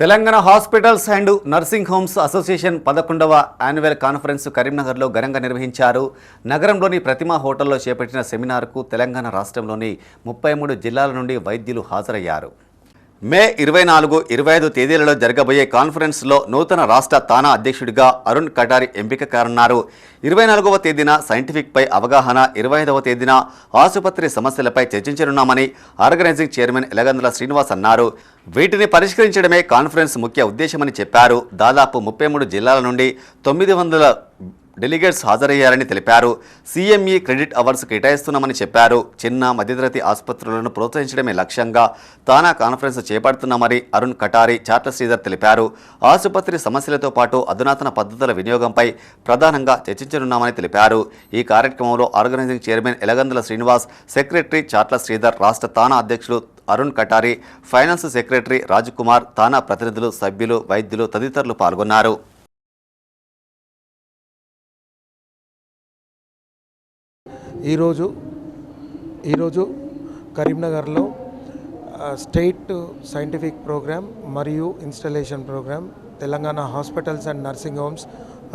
Telangana hospitals and nursing homes association పదకొండవ annual conference కరీంనగర్లో ఘనంగా నిర్వహించారు. నగరంలోని ప్రతిమా హోటల్లో చేపట్టిన సెమినార్కు తెలంగాణ రాష్ట్రంలోని ముప్పై మూడు జిల్లాల నుండి వైద్యులు హాజరయ్యారు. మే ఇరవై నాలుగు ఇరవై ఐదు తేదీలలో జరగబోయే కాన్ఫరెన్స్లో నూతన రాష్ట్ర తానా అధ్యక్షుడిగా అరుణ్ కటారి ఎంపిక కానున్నారు. ఇరవై నాలుగవ తేదీన సైంటిఫిక్పై అవగాహన ఇరవై ఐదవ తేదీన ఆసుపత్రి సమస్యలపై చర్చించనున్నామని ఆర్గనైజింగ్ చైర్మన్ ఎలగందుల శ్రీనివాస్ అన్నారు. వీటిని పరిష్కరించడమే కాన్ఫరెన్స్ ముఖ్య ఉద్దేశమని చెప్పారు. దాదాపు ముప్పై మూడు జిల్లాల నుండి తొమ్మిది వందల డెలిగేట్స్ హాజరయ్యారని తెలిపారు. సీఎంఈ క్రెడిట్ అవర్స్ కేటాయిస్తున్నామని చెప్పారు. చిన్న మధ్యతరగతి ఆసుపత్రులను ప్రోత్సహించడమే లక్ష్యంగా తానా కాన్ఫరెన్స్ చేపడుతున్నామని అరుణ్ కటారి చాట్ల శ్రీధర్ తెలిపారు. ఆసుపత్రి సమస్యలతో పాటు అధునాతన పద్ధతుల వినియోగంపై ప్రధానంగా చర్చించనున్నామని తెలిపారు. ఈ కార్యక్రమంలో organising chairman Elagandula Srinivas secretary Chatla Sridhar రాష్ట్ర తానా అధ్యక్షులు అరుణ్ కటారి ఫైనాన్స్ సెక్రటరీ రాజ్కుమార్ తానా ప్రతినిధులు సభ్యులు వైద్యులు తదితరులు పాల్గొన్నారు. ఈరోజు ఈరోజు కరీంనగర్లో స్టేట్ సైంటిఫిక్ ప్రోగ్రామ్ మరియు installation program Telangana hospitals and nursing homes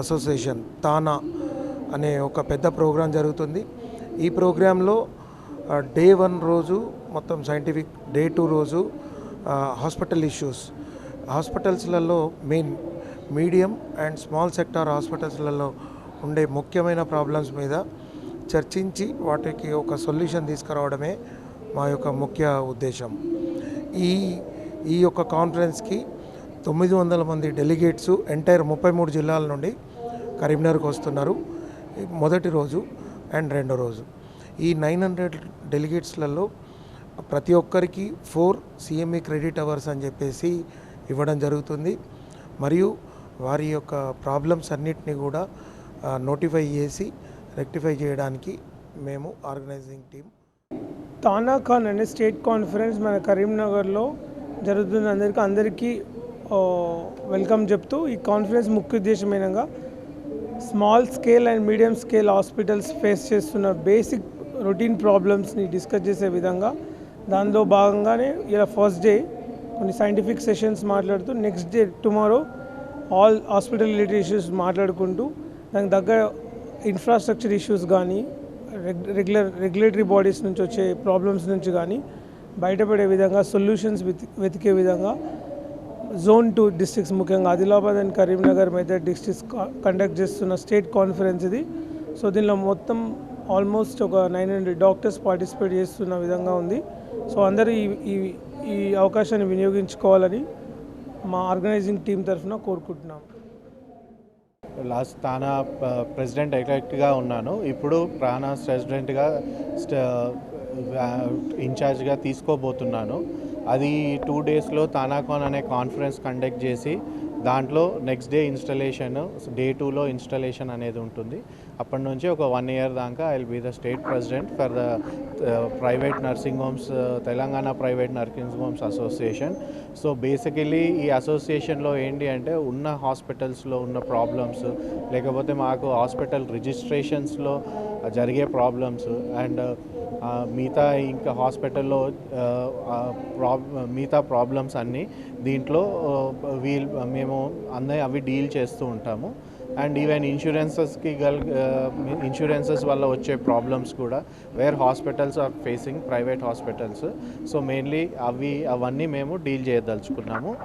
association THANA అనే ఒక పెద్ద ప్రోగ్రాం జరుగుతుంది. ఈ ప్రోగ్రాంలో డే వన్ రోజు మొత్తం సైంటిఫిక్ డే టూ రోజు hospital issues. హాస్పిటల్స్లలో main medium and small sector హాస్పిటల్స్లలో ఉండే ముఖ్యమైన ప్రాబ్లమ్స్ మీద చర్చించి వాటికి ఒక సొల్యూషన్ తీసుకురావడమే మా యొక్క ముఖ్య ఉద్దేశం. ఈ ఈ యొక్క కాన్ఫరెన్స్కి తొమ్మిది వందల మంది డెలిగేట్స్ ఎంటైర్ ముప్పై మూడు జిల్లాల నుండి కరీంనగర్కి వస్తున్నారు. మొదటి రోజు అండ్ రెండో రోజు. ఈ నైన్ హండ్రెడ్ డెలిగేట్స్లలో ప్రతి ఒక్కరికి ఫోర్ సిఎంఈ క్రెడిట్ అవర్స్ అని చెప్పేసి ఇవ్వడం జరుగుతుంది. మరియు వారి యొక్క ప్రాబ్లమ్స్ అన్నిటిని కూడా నోటిఫై చేసి రెక్టిఫై చేయడానికి మేము ఆర్గనైజింగ్ టీం తానా ఖాన్ అనే స్టేట్ కాన్ఫరెన్స్ మన కరీంనగర్లో జరుగుతుంది. అందరికీ అందరికీ వెల్కమ్ చెప్తూ ఈ కాన్ఫరెన్స్ ముఖ్య ఉద్దేశం small scale and medium scale hospitals face చేస్తున్న బేసిక్ రొటీన్ ప్రాబ్లమ్స్ని డిస్కస్ చేసే విధంగా దానిలో భాగంగానే ఇలా ఫస్ట్ డే కొన్ని సైంటిఫిక్ సెషన్స్ మాట్లాడుతూ next day tomorrow all hospital related issues మాట్లాడుకుంటూ దానికి దగ్గర ఇన్ఫ్రాస్ట్రక్చర్ ఇష్యూస్ కానీ రెగ్యులర్ రెగ్యులేటరీ బాడీస్ నుంచి వచ్చే ప్రాబ్లమ్స్ నుంచి కానీ బయటపడే విధంగా సొల్యూషన్స్ వెతికే విధంగా జోన్ టూ డిస్ట్రిక్ట్స్ ముఖ్యంగా Adilabad and Karimnagar Medak districts conduct చేస్తున్న స్టేట్ కాన్ఫరెన్స్ ఇది. సో దీనిలో మొత్తం ఆల్మోస్ట్ ఒక నైన్ హండ్రెడ్ డాక్టర్స్ పార్టిసిపేట్ చేస్తున్న విధంగా ఉంది. సో అందరూ ఈ ఈ అవకాశాన్ని వినియోగించుకోవాలని మా ఆర్గనైజింగ్ టీం తరఫున కోరుకుంటున్నాం. లాస్ట్ తానా ప్రెసిడెంట్ ఎలెక్ట్గా ఉన్నాను. ఇప్పుడు ప్రాణాస్ ప్రెసిడెంట్గా స్ట- ఇన్ఛార్జ్గా తీసుకోబోతున్నాను. అది టూ డేస్లో తానాకాన్ అనే కాన్ఫరెన్స్ కండక్ట్ చేసి దాంట్లో నెక్స్ట్ డే ఇన్స్టలేషన్ డే టూలో ఇన్స్టలేషన్ అనేది ఉంటుంది. అప్పటి నుంచి ఒక వన్ ఇయర్ దాకా I will be the state president for the private nursing homes Telangana private nursing homes association so basically ఈ అసోసియేషన్లో ఏంటి అంటే ఉన్న హాస్పిటల్స్లో ఉన్న ప్రాబ్లమ్స్ లేకపోతే మాకు హాస్పిటల్ రిజిస్ట్రేషన్స్లో జరిగే ప్రాబ్లమ్స్ అండ్ మిగతా ఇంకా హాస్పిటల్లో ప్రాబ్ మిగతా ప్రాబ్లమ్స్ అన్నీ దీంట్లో వీల్ మేము అందరి అవి డీల్ చేస్తూ ఉంటాము. అండ్ ఈవెన్ ఇన్సూరెన్సెస్కి గల్ ఇన్సూరెన్సెస్ వల్ల వచ్చే ప్రాబ్లమ్స్ కూడా where hospitals are facing private hospitals. So mainly అవి అవన్నీ మేము డీల్ చేయదలుచుకున్నాము.